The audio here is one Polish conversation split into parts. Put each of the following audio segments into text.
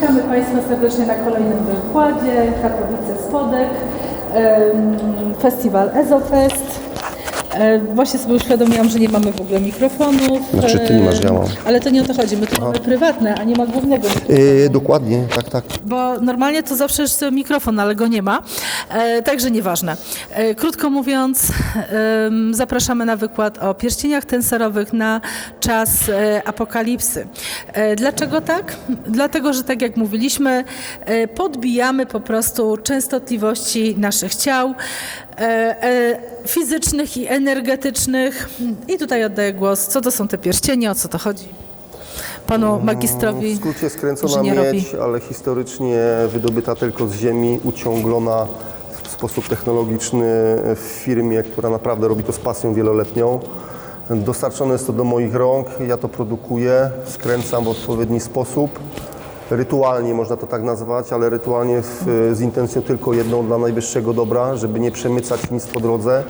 Witamy Państwa serdecznie na kolejnym wykładzie Katowice Spodek, festiwal EZOFest. E, Właśnie sobie uświadomiłam, że nie mamy w ogóle mikrofonów. Znaczy, ty nie masz, ja mam. Em, Ale to nie o to chodzi, my tu mamy prywatne, a nie ma głównego. Yy, dokładnie, tak, tak. Bo normalnie to zawsze jest mikrofon, ale go nie ma, e, także nieważne. E, krótko mówiąc, em, zapraszamy na wykład o pierścieniach tensorowych na czas e, apokalipsy. E, dlaczego tak? Dlatego, że tak jak mówiliśmy, e, podbijamy po prostu częstotliwości naszych ciał e, e, fizycznych i energetycznych. I tutaj oddaję głos, co to są te pierścienie, o co to chodzi? Panu magistrowi W skrócie skręcona miedź, ale historycznie wydobyta tylko z ziemi, uciąglona w sposób technologiczny w firmie, która naprawdę robi to z pasją wieloletnią. Dostarczone jest to do moich rąk, ja to produkuję, skręcam w odpowiedni sposób. Rytualnie można to tak nazwać, ale rytualnie w, z intencją tylko jedną dla najwyższego dobra, żeby nie przemycać nic po drodze.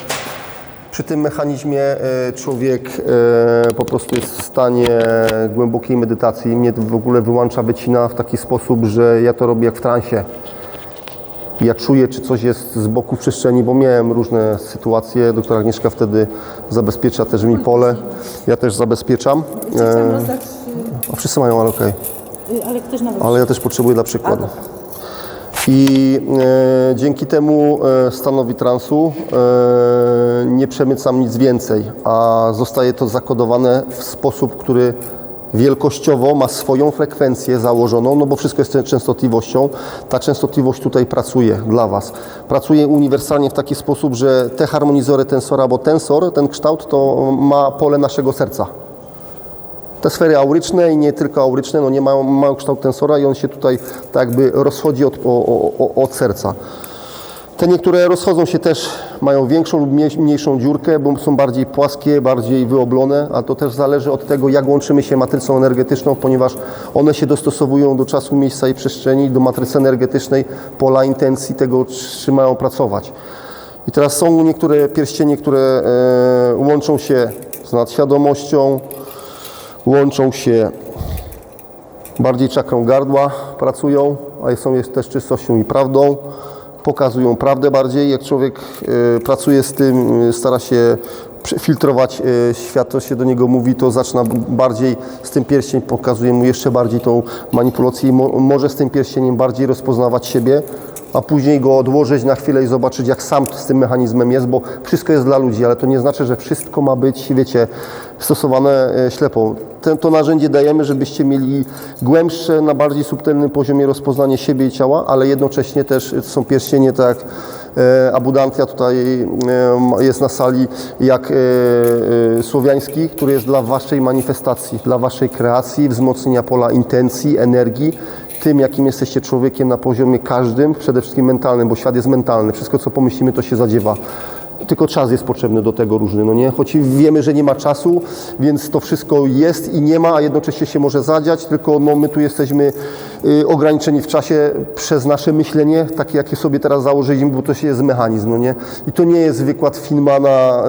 Przy tym mechanizmie e, człowiek e, po prostu jest w stanie głębokiej medytacji. Mnie w ogóle wyłącza wycina w taki sposób, że ja to robię jak w transie. Ja czuję, czy coś jest z boku w przestrzeni, bo miałem różne sytuacje. Doktor Agnieszka wtedy zabezpiecza też mi pole. Ja też zabezpieczam. Chciałam rozdać, A wszyscy mają, ale okej. y, ale ktoś nawet Ale ja też potrzebuję dla przykładu. I e, dzięki temu e, stanowi transu e, nie przemycam nic więcej, a zostaje to zakodowane w sposób, który wielkościowo ma swoją frekwencję założoną, no bo wszystko jest częstotliwością. Ta częstotliwość tutaj pracuje dla Was. Pracuje uniwersalnie w taki sposób, że te harmonizory tensora, bo tensor, ten kształt, to ma pole naszego serca. Te sfery auryczne i nie tylko auryczne, no nie mają, mają kształt tensora i on się tutaj tak jakby rozchodzi od, o, o, od serca. Te niektóre rozchodzą się też, mają większą lub mniej- mniejszą dziurkę, bo są bardziej płaskie, bardziej wyoblone, a to też zależy od tego, jak łączymy się matrycą energetyczną, ponieważ one się dostosowują do czasu, miejsca i przestrzeni, do matrycy energetycznej, pola intencji tego, czy mają pracować. I teraz są niektóre pierścienie, które e, łączą się z nadświadomością, łączą się bardziej czakrą gardła, pracują, a są jest też czystością i prawdą. Pokazują prawdę bardziej. Jak człowiek e, pracuje z tym, e, stara się filtrować e, świat, to się do niego mówi, to zaczyna bardziej z tym pierścień, pokazuje mu jeszcze bardziej tą manipulację i mo, może z tym pierścieniem bardziej rozpoznawać siebie, a później go odłożyć na chwilę i zobaczyć, jak sam z tym mechanizmem jest, bo wszystko jest dla ludzi, ale to nie znaczy, że wszystko ma być, wiecie, stosowane e, ślepo. Ten, to narzędzie dajemy, żebyście mieli głębsze, na bardziej subtelnym poziomie rozpoznanie siebie i ciała, ale jednocześnie też są pierścienie, tak jak e, abudantia tutaj e, jest na sali, jak słowiański, który jest dla waszej manifestacji, dla waszej kreacji, wzmocnienia pola intencji, energii, tym, jakim jesteście człowiekiem na poziomie każdym, przede wszystkim mentalnym, bo świat jest mentalny. Wszystko, co pomyślimy, to się zadziewa. Tylko czas jest potrzebny do tego różny, no nie? Choć wiemy, że nie ma czasu, więc to wszystko jest i nie ma, a jednocześnie się może zadziać, tylko no, my tu jesteśmy ograniczeni w czasie przez nasze myślenie, takie jakie sobie teraz założyliśmy, bo to się jest mechanizm, no nie? I to nie jest wykład Feynmana,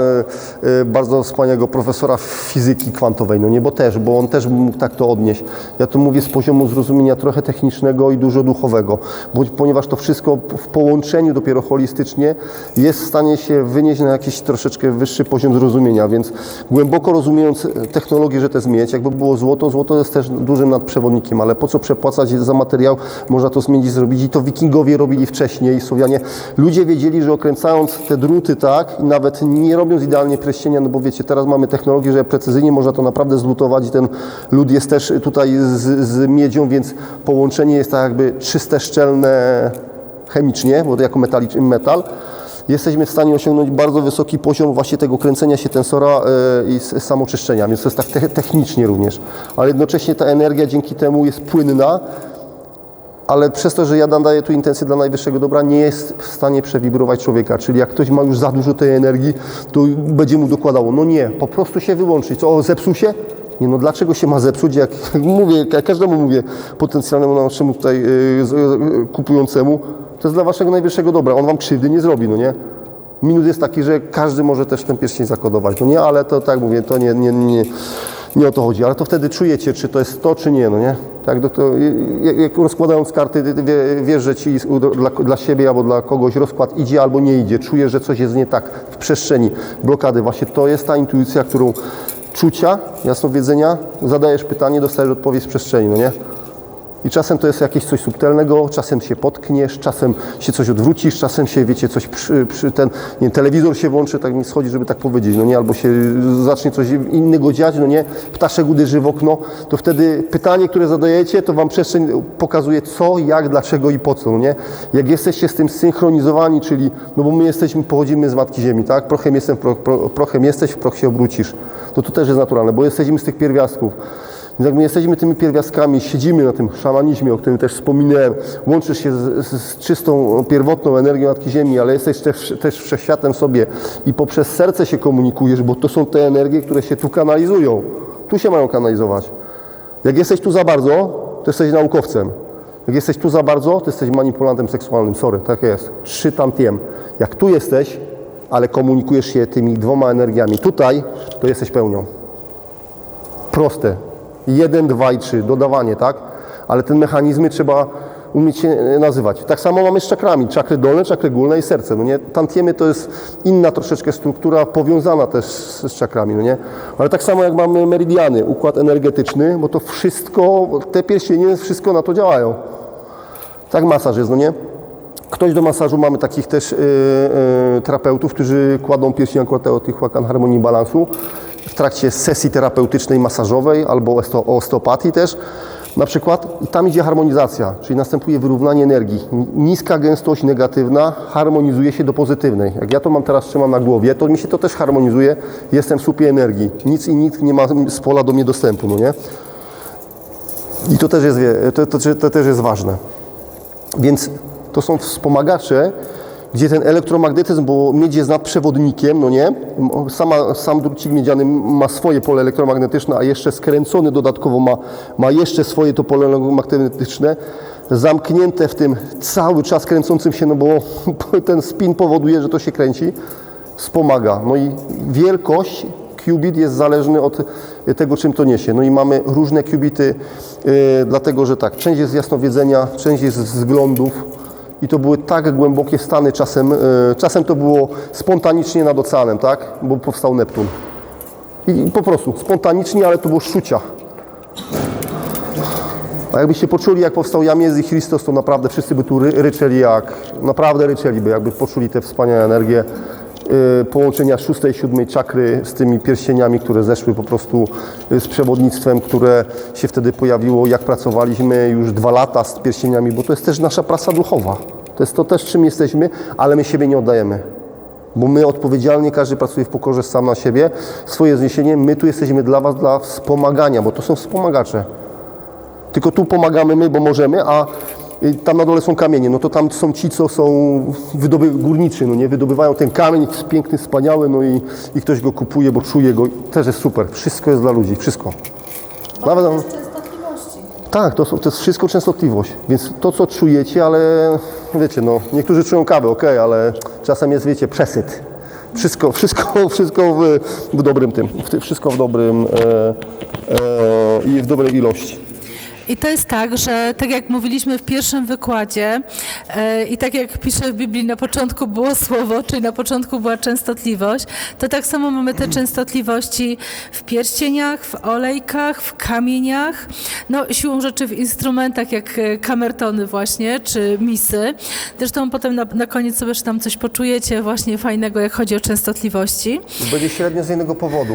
y, y, bardzo wspaniałego profesora fizyki kwantowej, no nie? Bo też, bo on też mógł tak to odnieść. Ja to mówię z poziomu zrozumienia trochę technicznego i dużo duchowego, bo, ponieważ to wszystko w połączeniu dopiero holistycznie jest w stanie się wynieść na jakiś troszeczkę wyższy poziom zrozumienia, więc głęboko rozumiejąc technologię, że to jest miedź, jakby było złoto, złoto jest też dużym nadprzewodnikiem, ale po co przepłacać za materiał, można to zmienić, zrobić i to wikingowie robili wcześniej, Słowianie. Ludzie wiedzieli, że okręcając te druty tak i nawet nie robiąc idealnie pierścienia, no bo wiecie, teraz mamy technologię, że precyzyjnie można to naprawdę zlutować i ten lód jest też tutaj z, z miedzią, więc połączenie jest tak jakby czyste, szczelne chemicznie, bo to jako metal, jesteśmy w stanie osiągnąć bardzo wysoki poziom właśnie tego kręcenia się tensora e, i samoczyszczenia, więc to jest tak te, technicznie również. Ale jednocześnie ta energia dzięki temu jest płynna, ale przez to, że ja daję tu intencję dla najwyższego dobra, nie jest w stanie przewibrować człowieka. Czyli jak ktoś ma już za dużo tej energii, to będzie mu dokładało. No nie, po prostu się wyłączyć. Co, zepsuł się? Nie, no dlaczego się ma zepsuć? Jak mówię, jak każdemu mówię potencjalnemu naszemu tutaj yy, kupującemu, to jest dla waszego najwyższego dobra. On wam krzywdy nie zrobi, no nie? Minus jest taki, że każdy może też ten pierścień zakodować. No nie, ale to tak mówię, to nie, nie, nie, nie o to chodzi. Ale to wtedy czujecie, czy to jest to, czy nie, no nie? Tak, doktor, jak- rozkładając karty, ty- ty wie, wiesz, że ci dla, dla siebie albo dla kogoś rozkład idzie albo nie idzie. Czujesz, że coś jest nie tak w przestrzeni, blokady. Właśnie to jest ta intuicja, którą czucia, jasnowiedzenia, zadajesz pytanie, dostajesz odpowiedź z przestrzeni, no nie? I czasem to jest jakieś coś subtelnego, czasem się potkniesz, czasem się coś odwrócisz, czasem się, wiecie, coś przy, przy ten, nie telewizor się włączy, tak mi schodzi, żeby tak powiedzieć, no nie, albo się zacznie coś innego dziać, no nie, ptaszek uderzy w okno, to wtedy pytanie, które zadajecie, to wam przestrzeń pokazuje co, jak, dlaczego i po co, no nie. Jak jesteście z tym synchronizowani, czyli, no bo my jesteśmy, pochodzimy z Matki Ziemi, tak, prochem jestem, pro, pro, prochem jesteś, w proch się obrócisz. No to też jest naturalne, bo jesteśmy z tych pierwiastków. Więc jak my jesteśmy tymi pierwiastkami, siedzimy na tym szamanizmie, o którym też wspominałem, łączysz się z, z, czystą, pierwotną energią Matki Ziemi, ale jesteś też, też wszechświatem sobie i poprzez serce się komunikujesz, bo to są te energie, które się tu kanalizują. Tu się mają kanalizować. Jak jesteś tu za bardzo, to jesteś naukowcem. Jak jesteś tu za bardzo, to jesteś manipulantem seksualnym. Sorry, tak jest. Trzy tantiem. Jak tu jesteś, ale komunikujesz się tymi dwoma energiami tutaj, to jesteś pełnią proste. Jeden, dwa i trzy, dodawanie, tak? Ale te mechanizmy trzeba umieć się e, nazywać. Tak samo mamy z czakrami. Czakry dolne, czakry górne i serce. No nie? Tantiemy to jest inna troszeczkę struktura, powiązana też z, z czakrami, no nie? Ale tak samo jak mamy meridiany, układ energetyczny, bo to wszystko, te pierścienie, wszystko na to działają. Tak masaż jest, no nie? Ktoś do masażu, mamy takich też yy, yy, terapeutów, którzy kładą pierścień akurat o tych łakan harmonii balansu w trakcie sesji terapeutycznej, masażowej albo osteopatii też na przykład. I tam idzie harmonizacja, czyli następuje wyrównanie energii. Niska gęstość negatywna harmonizuje się do pozytywnej. Jak ja to mam teraz, trzymam na głowie, to mi się to też harmonizuje. Jestem w słupie energii. Nic i nikt nie ma z pola do mnie dostępu, no nie? I to też jest, to, to, to też jest ważne. Więc to są wspomagacze, gdzie ten elektromagnetyzm, bo miedź jest nadprzewodnikiem, no nie? Sama, sam drucik miedziany ma swoje pole elektromagnetyczne, a jeszcze skręcony dodatkowo ma, ma jeszcze swoje to pole elektromagnetyczne, zamknięte w tym cały czas kręcącym się, no bo ten spin powoduje, że to się kręci, wspomaga. No i wielkość qubit jest zależny od tego, czym to niesie. No i mamy różne qubity, yy, dlatego że tak, część jest z jasnowiedzenia, część jest z wzglądów i to były tak głębokie stany czasem, yy, czasem to było spontanicznie nad oceanem, tak, bo powstał Neptun. I, po prostu spontanicznie, ale to było szczucia. A jakbyście poczuli, jak powstał Jamiez i Chrystus, to naprawdę wszyscy by tu ry ryczeli jak, naprawdę ryczeliby, jakby poczuli te wspaniałe energie yy, połączenia szóstej, siódmej czakry z tymi pierścieniami, które zeszły po prostu yy, z przewodnictwem, które się wtedy pojawiło, jak pracowaliśmy już dwa lata z pierścieniami, bo to jest też nasza praca duchowa. To jest to też, czym jesteśmy, ale my siebie nie oddajemy. Bo my odpowiedzialnie, każdy pracuje w pokorze sam na siebie, swoje zniesienie, my tu jesteśmy dla Was, dla wspomagania, bo to są wspomagacze. Tylko tu pomagamy my, bo możemy, a y, tam na dole są kamienie. No to tam są ci, co są wydoby górniczy, no nie? Wydobywają ten kamień, jest piękny, wspaniały, no i, i ktoś go kupuje, bo czuje go. Też jest super. Wszystko jest dla ludzi, wszystko. Nawet, częstotliwości. tak, to, są, to jest wszystko częstotliwość. Więc to, co czujecie, ale wiecie, no, niektórzy czują kawę, ok, ale czasem jest, wiecie, przesyt. Wszystko, wszystko, wszystko w, w dobrym tym, w, wszystko w dobrym e, e, i w dobrej ilości. I to jest tak, że tak jak mówiliśmy w pierwszym wykładzie e, i tak jak pisze w Biblii, na początku było słowo, czyli na początku była częstotliwość, to tak samo mamy te częstotliwości w pierścieniach, w olejkach, w kamieniach, no siłą rzeczy w instrumentach jak e, kamertony właśnie, czy misy. Zresztą potem na, na koniec sobie tam coś poczujecie właśnie fajnego, jak chodzi o częstotliwości. Będzie średnio z jednego powodu.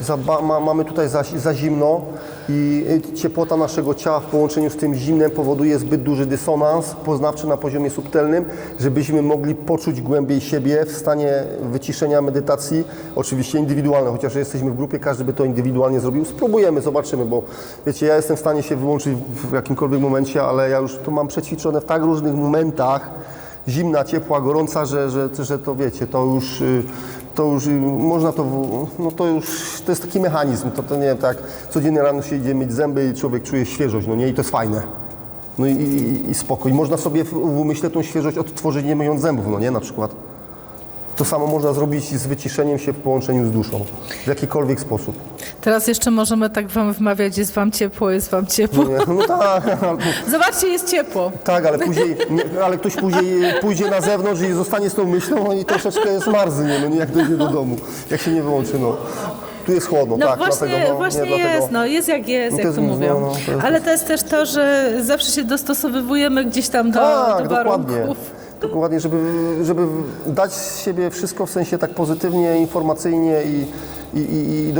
Za, ma, mamy tutaj za, za zimno i ciepłota naszego ciała w połączeniu z tym zimnem powoduje zbyt duży dysonans poznawczy na poziomie subtelnym, żebyśmy mogli poczuć głębiej siebie w stanie wyciszenia medytacji, oczywiście indywidualne, chociaż jesteśmy w grupie, każdy by to indywidualnie zrobił. Spróbujemy, zobaczymy, bo wiecie, ja jestem w stanie się wyłączyć w jakimkolwiek momencie, ale ja już to mam przećwiczone w tak różnych momentach, zimna, ciepła, gorąca, że, że, że to wiecie, to już, y, to już można to, no to już, to jest taki mechanizm, to, to nie wiem, tak, codziennie rano się idzie myć zęby i człowiek czuje świeżość, no nie, i to jest fajne. No i, i, i. Można sobie w w umyśle tą świeżość odtworzyć nie myjąc zębów, no nie, na przykład. To samo można zrobić z wyciszeniem się w połączeniu z duszą, w jakikolwiek sposób. Teraz jeszcze możemy tak wam wmawiać, jest wam ciepło, jest wam ciepło. Nie? No tak, Zobaczcie, jest ciepło. tak, ale później, nie, ale ktoś później pójdzie na zewnątrz i zostanie z tą myślą i troszeczkę zmarznie, no nie jak dojdzie do domu, jak się nie wyłączy, no. Tu jest chłodno, No tak, właśnie, dlatego, no, właśnie nie, dlatego. jest, no jest jak jest, No jak to mów- mówią. no, to jest- Ale to jest też to, że zawsze się dostosowywujemy gdzieś tam do, Tak, do warunków. Dokładnie, żeby, żeby dać z siebie wszystko w sensie tak pozytywnie, informacyjnie i, i, i,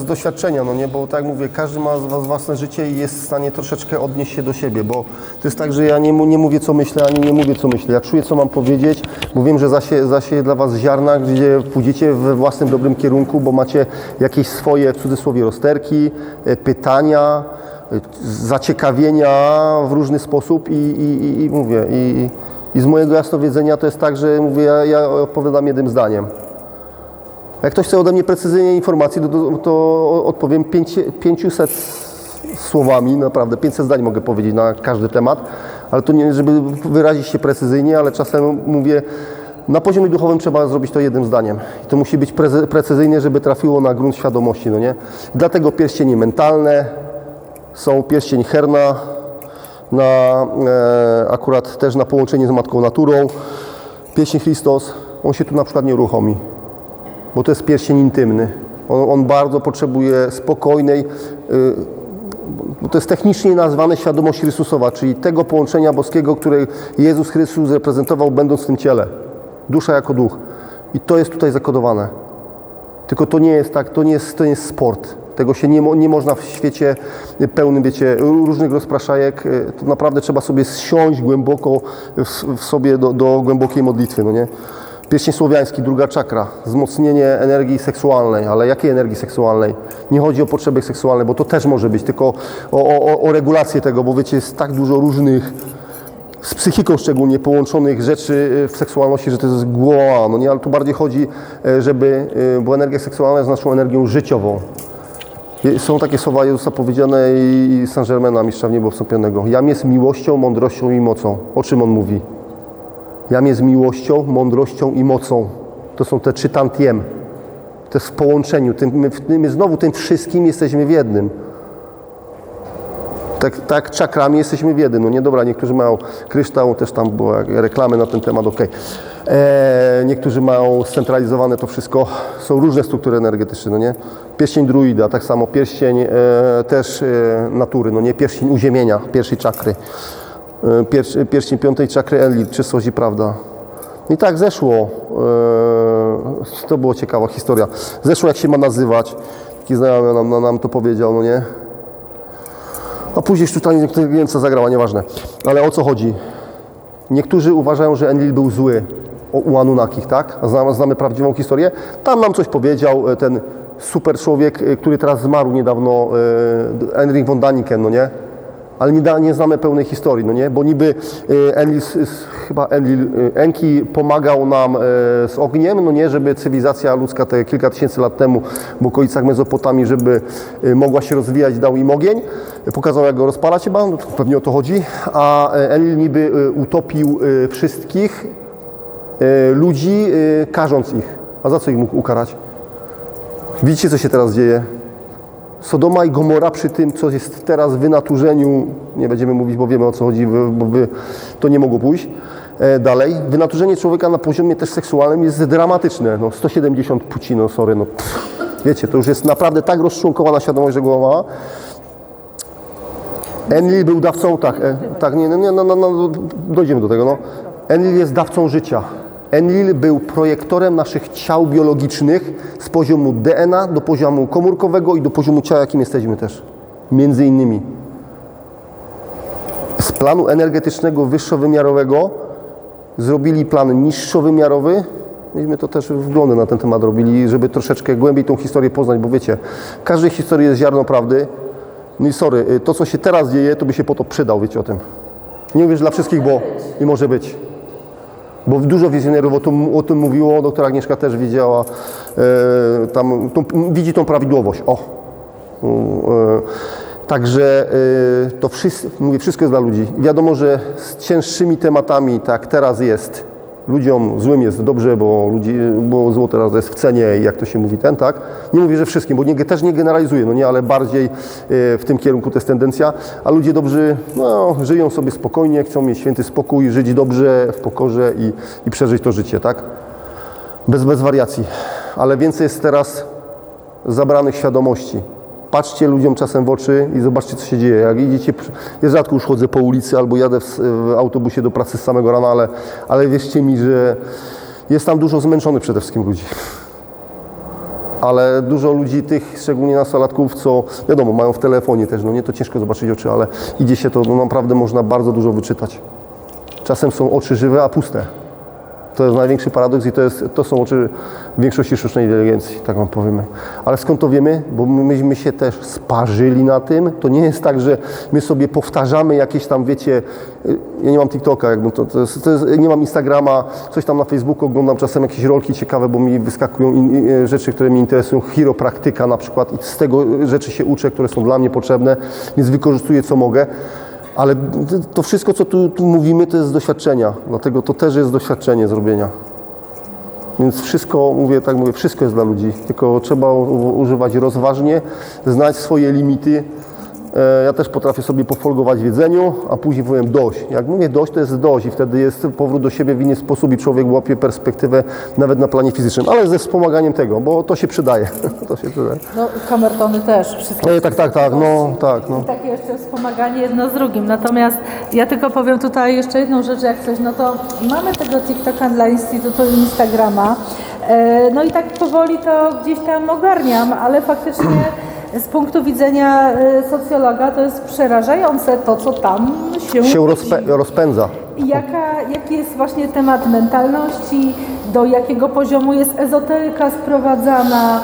z doświadczenia, no nie, bo tak jak mówię, każdy ma z was własne życie i jest w stanie troszeczkę odnieść się do siebie, bo to jest tak, że ja nie, mu- nie mówię co myślę, ani nie mówię co myślę. Ja czuję co mam powiedzieć, bo wiem, że zasie, zasieję dla was ziarna, gdzie pójdziecie we własnym dobrym kierunku, bo macie jakieś swoje, w cudzysłowie, rozterki, e, pytania, e, zaciekawienia w różny sposób i, i, i, i mówię, i, i z mojego jasnowiedzenia to jest tak, że mówię, ja, ja odpowiadam jednym zdaniem. Jak ktoś chce ode mnie precyzyjnie informacji, to, to, to odpowiem pięć, 500 słowami, naprawdę 500 zdań mogę powiedzieć na każdy temat, ale to nie, żeby wyrazić się precyzyjnie, ale czasem mówię, na poziomie duchowym trzeba zrobić to jednym zdaniem. I to musi być precyzyjnie, żeby trafiło na grunt świadomości, no nie? Dlatego pierścienie mentalne, są pierścień herna, na, e, akurat też na połączenie z Matką Naturą. Pierścień Christos, on się tu na przykład nie uruchomi, bo to jest pierścień intymny. On, on bardzo potrzebuje spokojnej, y, bo to jest technicznie nazwane świadomość Chrystusowa, czyli tego połączenia boskiego, które Jezus Chrystus reprezentował będąc w tym ciele. Dusza jako duch. I to jest tutaj zakodowane. Tylko to nie jest tak, to nie jest, to nie jest sport. Tego się nie, nie można w świecie pełnym, wiecie, różnych rozpraszajek. y, To naprawdę trzeba sobie zsiąść głęboko w, w sobie do, do głębokiej modlitwy, no nie? Pierścień słowiański, druga czakra, wzmocnienie energii seksualnej, ale jakiej energii seksualnej? Nie chodzi o potrzeby seksualne, bo to też może być, tylko o, o, o regulację tego, bo wiecie, jest tak dużo różnych z psychiką szczególnie połączonych rzeczy e, w seksualności, że to jest głowa, no nie, ale tu bardziej chodzi, e, żeby, bo energia seksualna jest naszą energią życiową. Są takie słowa Jezusa powiedziane i Saint-Germaina, mistrza w niebo wstąpionego. Jam jest miłością, mądrością i mocą. O czym on mówi? Jam jest miłością, mądrością i mocą. To są te trzy tantiem. To jest w połączeniu. Tym, my, my znowu tym wszystkim jesteśmy w jednym. Tak, tak czakrami jesteśmy w jednym. No nie dobra, niektórzy mają kryształ, też tam były reklamy na ten temat, ok. E, niektórzy mają scentralizowane to wszystko. Są różne struktury energetyczne, no nie? Pierścień druida, tak samo pierścień e, też e, natury, no nie? Pierścień uziemienia, pierwszej czakry. E, Pierś, pierścień piątej czakry Enlil, czystość i prawda. I tak zeszło. E, to była ciekawa historia. Zeszło jak się ma nazywać. Taki znajomy nam, nam to powiedział, no nie? A później sztuczna inteligencja zagrała, nieważne. Ale o co chodzi? Niektórzy uważają, że Enlil był zły u Anunnakich, tak? Znamy, znamy prawdziwą historię. Tam nam coś powiedział e, ten super człowiek, e, który teraz zmarł niedawno, e, Henrik von Daniken, no nie? Ale nie, da, nie znamy pełnej historii, no nie? Bo niby Enlil, chyba Enlil, e, Enki pomagał nam e, z ogniem, no nie? Żeby cywilizacja ludzka te kilka tysięcy lat temu w okolicach Mezopotamii, żeby e, mogła się rozwijać, dał im ogień. Pokazał, jak go rozpalać chyba, no, pewnie o to chodzi. A Enlil niby utopił wszystkich ludzi, karząc ich. A za co ich mógł ukarać? Widzicie, co się teraz dzieje? Sodoma i Gomora przy tym, co jest teraz w wynaturzeniu, nie będziemy mówić, bo wiemy o co chodzi, bo by to nie mogło pójść e, dalej. Wynaturzenie człowieka na poziomie też seksualnym jest dramatyczne. No, 170 płci, no sorry, no pff, wiecie, to już jest naprawdę tak rozczłonkowana świadomość, że głowa. Enlil był dawcą, tak, e, tak, nie, nie, no, no, no, dojdziemy do tego, no. Enlil jest dawcą życia. Enlil był projektorem naszych ciał biologicznych z poziomu DNA do poziomu komórkowego i do poziomu ciała, jakim jesteśmy też. Między innymi. Z planu energetycznego wyższowymiarowego zrobili plan niższowymiarowy. Myśmy to też wglądy na ten temat robili, żeby troszeczkę głębiej tą historię poznać, bo wiecie, w każdej historii jest ziarno prawdy. No i sorry, y, to co się teraz dzieje, to by się po to przydał, wiecie o tym. Nie mówię, że dla wszystkich, bo i może być. Bo dużo wizjonerów o tym, o tym mówiło, doktor Agnieszka też widziała, e, tam, tą, widzi tą prawidłowość. O. E, także e, to wszystko, mówię, wszystko jest dla ludzi. Wiadomo, że z cięższymi tematami, tak teraz jest, Ludziom złym jest dobrze, bo, ludzi, bo zło teraz jest w cenie i jak to się mówi ten, tak? Nie mówię, że wszystkim, bo nie, też nie generalizuję, no nie, ale bardziej e, w tym kierunku to jest tendencja, a ludzie dobrzy, no, żyją sobie spokojnie, chcą mieć święty spokój, żyć dobrze, w pokorze i, i przeżyć to życie, tak? Bez, bez wariacji. Ale więcej jest teraz zabranych świadomości. Patrzcie ludziom czasem w oczy i zobaczcie, co się dzieje. Jak idziecie, ja rzadko już chodzę po ulicy albo jadę w, w autobusie do pracy z samego rana, ale, ale wierzcie mi, że jest tam dużo zmęczonych przede wszystkim ludzi. Ale dużo ludzi, tych szczególnie nastolatków, co wiadomo, mają w telefonie też, no nie, to ciężko zobaczyć oczy, ale idzie się to, no naprawdę można bardzo dużo wyczytać. Czasem są oczy żywe, a puste. To jest największy paradoks i to, jest, to są oczy większości sztucznej inteligencji, tak wam powiemy. Ale skąd to wiemy? Bo my- myśmy się też sparzyli na tym. To nie jest tak, że my sobie powtarzamy jakieś tam, wiecie, y, ja nie mam TikToka, jakby to, to, jest, to jest, nie mam Instagrama, coś tam na Facebooku oglądam czasem jakieś rolki ciekawe, bo mi wyskakują in, y, rzeczy, które mnie interesują, chiropraktyka na przykład i z tego rzeczy się uczę, które są dla mnie potrzebne, więc wykorzystuję co mogę. Ale to wszystko, co tu, tu mówimy, to jest z doświadczenia. Dlatego to też jest doświadczenie zrobienia. Więc wszystko, mówię tak mówię, wszystko jest dla ludzi. Tylko trzeba używać rozważnie, znać swoje limity. E, Ja też potrafię sobie pofolgować w jedzeniu, a później powiem dość. Jak mówię dość, to jest dość i wtedy jest powrót do siebie w inny sposób i człowiek łapie perspektywę nawet na planie fizycznym, ale ze wspomaganiem tego, bo to się przydaje. to się przydaje. No, kamertony też, wszystko. No, tak, tak, tak, no tak, no. Takie jeszcze wspomaganie jedno z drugim. Natomiast ja tylko powiem tutaj jeszcze jedną rzecz, jak coś, no to mamy tego TikToka dla Instytutu i Instagrama. E, No i tak powoli to gdzieś tam ogarniam, ale faktycznie z punktu widzenia e, socjologa to jest przerażające to, co tam się, Się rozpę- rozpędza. Jaka, jaki jest właśnie temat mentalności, do jakiego poziomu jest ezoteryka sprowadzana.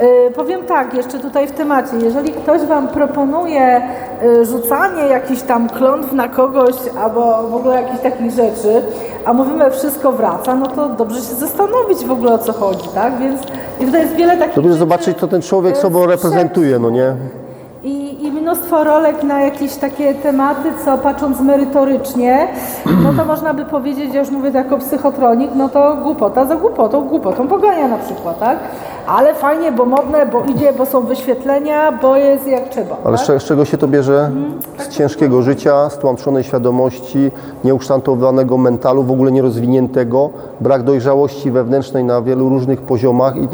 Yy, powiem tak, jeszcze tutaj w temacie, jeżeli ktoś Wam proponuje yy, rzucanie jakichś tam klątw na kogoś albo w ogóle jakichś takich rzeczy, a mówimy wszystko wraca, no to dobrze się zastanowić w ogóle o co chodzi, tak? Więc i tutaj jest wiele takich Żeby rzeczy, zobaczyć, co ten człowiek yy, sobą reprezentuje, no nie? Mnóstwo rolek na jakieś takie tematy, co patrząc merytorycznie, no to można by powiedzieć, ja już mówię tak jako psychotronik, no to głupota za głupotą, głupotą pogania na przykład, tak? Ale fajnie, bo modne, bo idzie, bo są wyświetlenia, bo jest jak trzeba. Ale tak? z, cze- z czego się to bierze? Z ciężkiego życia, z tłamszonej świadomości, nieukształtowanego mentalu, w ogóle nierozwiniętego, brak dojrzałości wewnętrznej na wielu różnych poziomach. I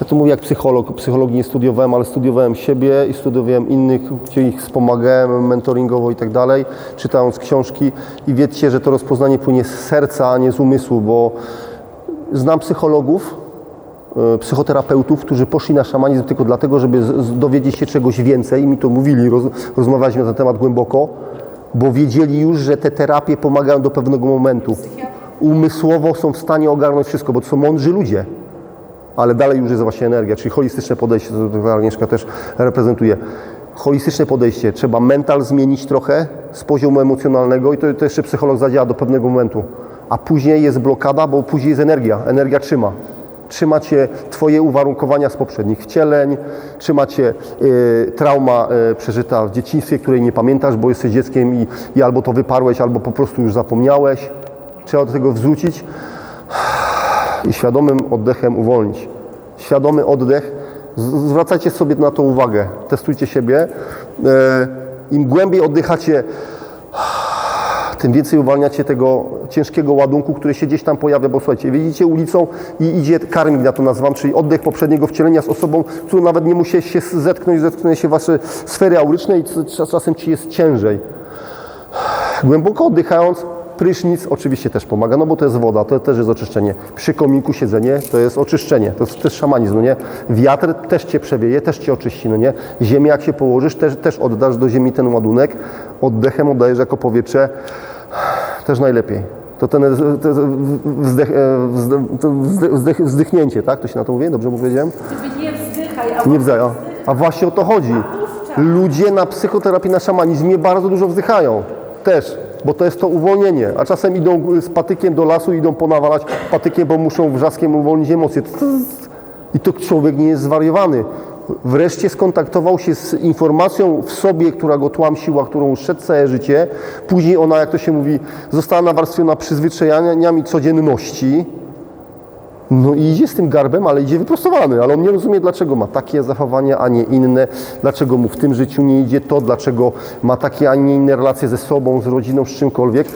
ja to mówię jak psycholog. Psychologii nie studiowałem, ale studiowałem siebie i studiowałem innych, gdzie ich wspomagałem mentoringowo i tak dalej, czytając książki. I wiedzcie, że to rozpoznanie płynie z serca, a nie z umysłu, bo znam psychologów, e, psychoterapeutów, którzy poszli na szamanizm tylko dlatego, żeby dowiedzieć się czegoś więcej i mi to mówili, roz, rozmawialiśmy na ten temat głęboko, bo wiedzieli już, że te terapie pomagają do pewnego momentu. Umysłowo są w stanie ogarnąć wszystko, bo to są mądrzy ludzie. Ale dalej już jest właśnie energia, czyli holistyczne podejście, to tutaj Agnieszka też reprezentuje. Holistyczne podejście, trzeba mental zmienić trochę z poziomu emocjonalnego i to, to jeszcze psycholog zadziała do pewnego momentu. A później jest blokada, bo później jest energia. Energia trzyma. Trzyma cię twoje uwarunkowania z poprzednich wcieleń, trzyma cię y, trauma y, przeżyta w dzieciństwie, której nie pamiętasz, bo jesteś dzieckiem i, i albo to wyparłeś, albo po prostu już zapomniałeś. Trzeba do tego wrzucić i świadomym oddechem uwolnić. Świadomy oddech, zwracajcie sobie na to uwagę, testujcie siebie. E, Im głębiej oddychacie, tym więcej uwalniacie tego ciężkiego ładunku, który się gdzieś tam pojawia, bo słuchajcie, widzicie ulicą i idzie karmik, ja to nazywam, czyli oddech poprzedniego wcielenia z osobą, którą nawet nie musisz się zetknąć, zetknąć się wasze sfery auryczne i czasem ci jest ciężej. Głęboko oddychając, prysznic oczywiście też pomaga, no bo to jest woda, to też jest oczyszczenie. Przy kominku siedzenie to jest oczyszczenie, to jest też szamanizm, no nie? Wiatr też cię przewieje, też cię oczyści, no nie? Ziemię jak się położysz, też, też oddasz do ziemi ten ładunek, oddechem oddajesz jako powietrze, też najlepiej. To ten to wzdech, e, wzdech, wzdech, wzdychnięcie, tak? To się na to mówi? Dobrze powiedziałem? Nie wzdychaj, a Nie wzdają. A właśnie o to chodzi. Ludzie na psychoterapii, na szamanizmie bardzo dużo wzdychają. Też, bo to jest to uwolnienie. A czasem idą z patykiem do lasu, idą ponawalać patykiem, bo muszą wrzaskiem uwolnić emocje. I to człowiek nie jest zwariowany. wreszcie skontaktował się z informacją w sobie, która go tłamsiła, którą szedł całe życie. Później ona, jak to się mówi, została nawarstwiona przyzwyczajeniami codzienności. No i idzie z tym garbem, ale idzie wyprostowany, ale on nie rozumie, dlaczego ma takie zachowania, a nie inne, dlaczego mu w tym życiu nie idzie to, dlaczego ma takie, a nie inne relacje ze sobą, z rodziną, z czymkolwiek.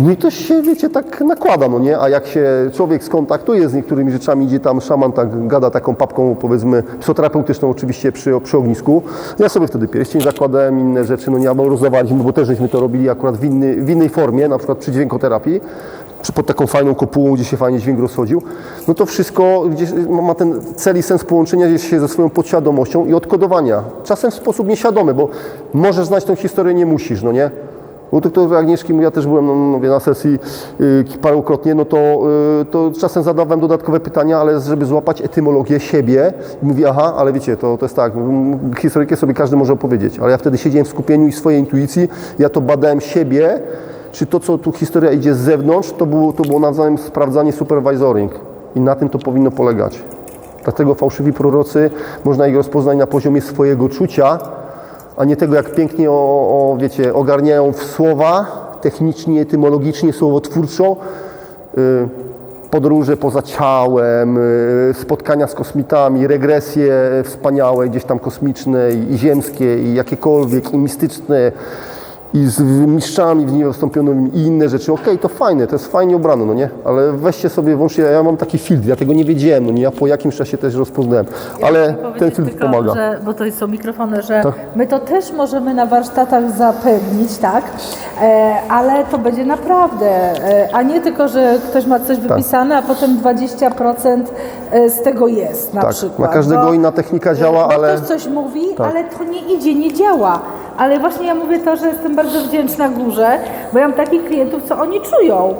No i to się, wiecie, tak nakłada, no nie? A jak się człowiek skontaktuje z niektórymi rzeczami, idzie tam szaman, tak gada taką papką, powiedzmy, psychoterapeutyczną oczywiście przy, przy ognisku. Ja sobie wtedy pierścień zakładałem, inne rzeczy, no nie, albo rozdawaliśmy, bo też żeśmy to robili akurat w, inny, w innej formie, na przykład przy dźwiękoterapii czy pod taką fajną kopułą, gdzie się fajnie dźwięk rozchodził, no to wszystko ma ten cel i sens połączenia się ze swoją podświadomością i odkodowania. Czasem w sposób nieświadomy, bo możesz znać tą historię, nie musisz, no nie? U doktora Agnieszki, ja też byłem no, mówię, na sesji y, parukrotnie, no to, y, to czasem zadawałem dodatkowe pytania, ale żeby złapać etymologię siebie, mówi, aha, ale wiecie, to, to jest tak, historykę sobie każdy może opowiedzieć, ale ja wtedy siedziałem w skupieniu i swojej intuicji, ja to badałem siebie, czy to, co tu historia idzie z zewnątrz, to było, to było nawzajem sprawdzanie supervisoring. I na tym to powinno polegać. Dlatego fałszywi prorocy można ich rozpoznać na poziomie swojego czucia, a nie tego, jak pięknie o, o, wiecie, ogarniają w słowa, technicznie, etymologicznie, słowotwórczo. Y, podróże poza ciałem, y, spotkania z kosmitami, regresje wspaniałe, gdzieś tam kosmiczne i ziemskie, i jakiekolwiek, i mistyczne, i z mistrzami w nim wstąpionymi i inne rzeczy. Okej, to fajne, to jest fajnie ubrane, no nie? Ale weźcie sobie, włącznie, ja mam taki filtr, ja tego nie wiedziałem, no nie? Ja po jakimś czasie też rozpoznałem, ale Chcę ten filtr tylko, pomaga. Że, bo to są mikrofony, że Tak. my to też możemy na warsztatach zapewnić, tak? E, ale to będzie naprawdę, e, a nie tylko, że ktoś ma coś wypisane, a potem 20% z tego jest na Tak, przykład. na każdego Bo- inna technika działa, bo ale... ktoś coś mówi, Tak. ale to nie idzie, nie działa. Ale właśnie ja mówię to, że jestem bardzo wdzięczna górze, bo ja mam takich klientów, co oni czują.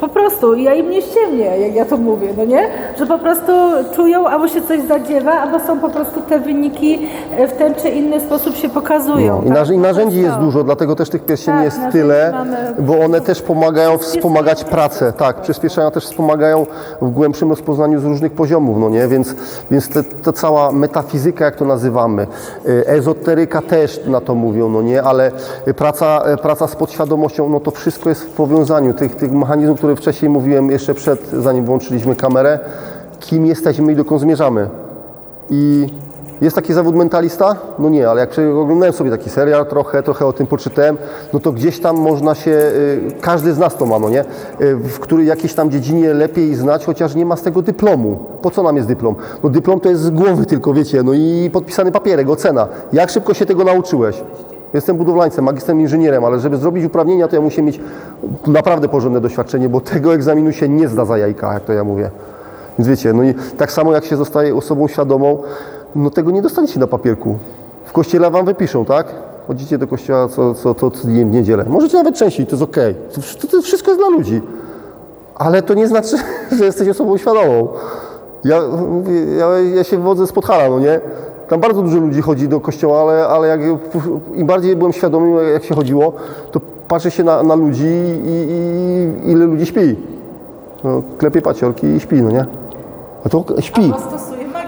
Po prostu, I ja im nie ściemnię, jak ja to mówię, no nie? Że po prostu czują, albo się coś zadziewa, albo są po prostu te wyniki e, w ten czy inny sposób się pokazują. No, I, Tak, narzędzi jest dużo, dlatego też tych pierścieni Tak, jest tyle, mamy- bo one też pomagają wspomagać pracę. Tak, przyspieszają też wspomagają w głębszym rozpoznaniu z różnych poziomów, no nie? Więc, więc te, to cała metafizyka, jak to nazywamy, y, ezoteryka też na to mówią, no nie? Ale praca, y, praca z podświadomością, no to wszystko jest w powiązaniu tych, tych mechanizmów, które wcześniej mówiłem jeszcze przed, zanim włączyliśmy kamerę, kim jesteśmy i dokąd zmierzamy. I jest taki zawód mentalista? No nie, ale jak oglądałem sobie taki serial trochę, trochę o tym poczytałem, no to gdzieś tam można się, y, każdy z nas to ma, no nie, y, w której jakiejś tam dziedzinie lepiej znać, chociaż nie ma z tego dyplomu. Po co nam jest dyplom? No dyplom to jest z głowy tylko, wiecie, no i podpisany papierek, ocena. Jak szybko się tego nauczyłeś? Jestem budowlańcem, magistrem inżynierem, ale żeby zrobić uprawnienia, to ja muszę mieć naprawdę porządne doświadczenie, bo tego egzaminu się nie zda za jajka, jak to ja mówię. Więc wiecie, no i tak samo jak się zostaje osobą świadomą, no tego nie dostaniecie na papierku. W kościele wam wypiszą, tak? Chodzicie do kościoła co, co, co, co w niedzielę. Możecie nawet częściej, to jest okej. To, to wszystko jest dla ludzi. Ale to nie znaczy, że jesteś osobą świadomą. Ja, ja, ja się wywodzę z Podhala, no nie? Tam bardzo dużo ludzi chodzi do kościoła, ale, ale jak, im bardziej byłem świadomy, jak się chodziło, to patrzę się na, na ludzi i, i ile ludzi śpi. No, klepie paciorki i śpi, no nie? A to śpi.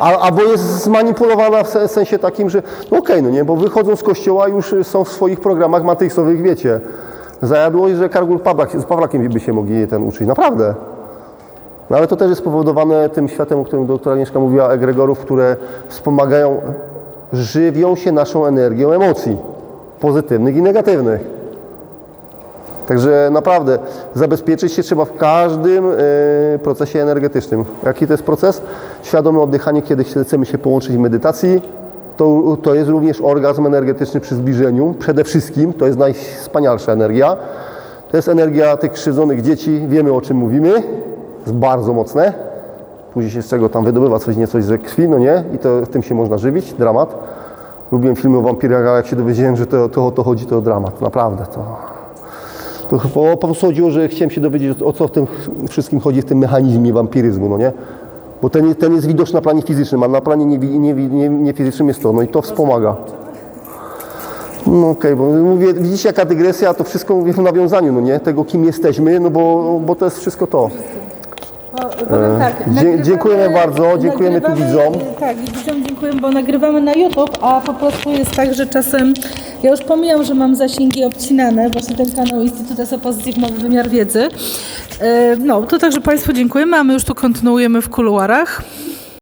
A, albo jest zmanipulowana w se- sensie takim, że no okej, no nie, bo wychodzą z kościoła już są w swoich programach matrycowych, wiecie, zajadłość, że Kargul Pawlak, z Pawlakiem by się mogli ten uczyć, naprawdę. No ale to też jest spowodowane tym światem, o którym doktor Agnieszka mówiła, egregorów, które wspomagają, żywią się naszą energią emocji, pozytywnych i negatywnych. Także naprawdę zabezpieczyć się trzeba w każdym e, procesie energetycznym. Jaki to jest proces? Świadome oddychanie, kiedy chcemy się połączyć w medytacji. To, to jest również orgazm energetyczny przy zbliżeniu. Przede wszystkim to jest najwspanialsza energia. To jest energia tych krzywdzonych dzieci. Wiemy o czym mówimy. Jest bardzo mocne. Później się z czego tam wydobywa coś niecoś ze krwi, no nie? I to, tym się można żywić. Dramat. Lubiłem filmy o wampirach, ale jak się dowiedziałem, że to, to to chodzi, to dramat. Naprawdę to... To chyba po prostu chodziło, że chciałem się dowiedzieć, o co w tym wszystkim chodzi, w tym mechanizmie wampiryzmu, no nie? Bo ten, ten jest widoczny na planie fizycznym, a na planie niefizycznym nie, nie, nie, jest to, no i to wspomaga. No okej, bo mówię, widzicie jaka dygresja, to wszystko mówię w nawiązaniu, no nie? Tego, kim jesteśmy, no bo, bo to jest wszystko to. Powiem tak, nagrywamy- dziękujemy bardzo, dziękujemy tu nagrywamy- widzom. Tak, i widzom dziękujemy, bo nagrywamy na YouTube, a po prostu jest tak, że czasem, ja już pomijam, że mam zasięgi obcinane, właśnie ten kanał Instytut S Opozycji w Nowy Wymiar Wiedzy. E, No, to także Państwu dziękujemy, a my już tu kontynuujemy w kuluarach.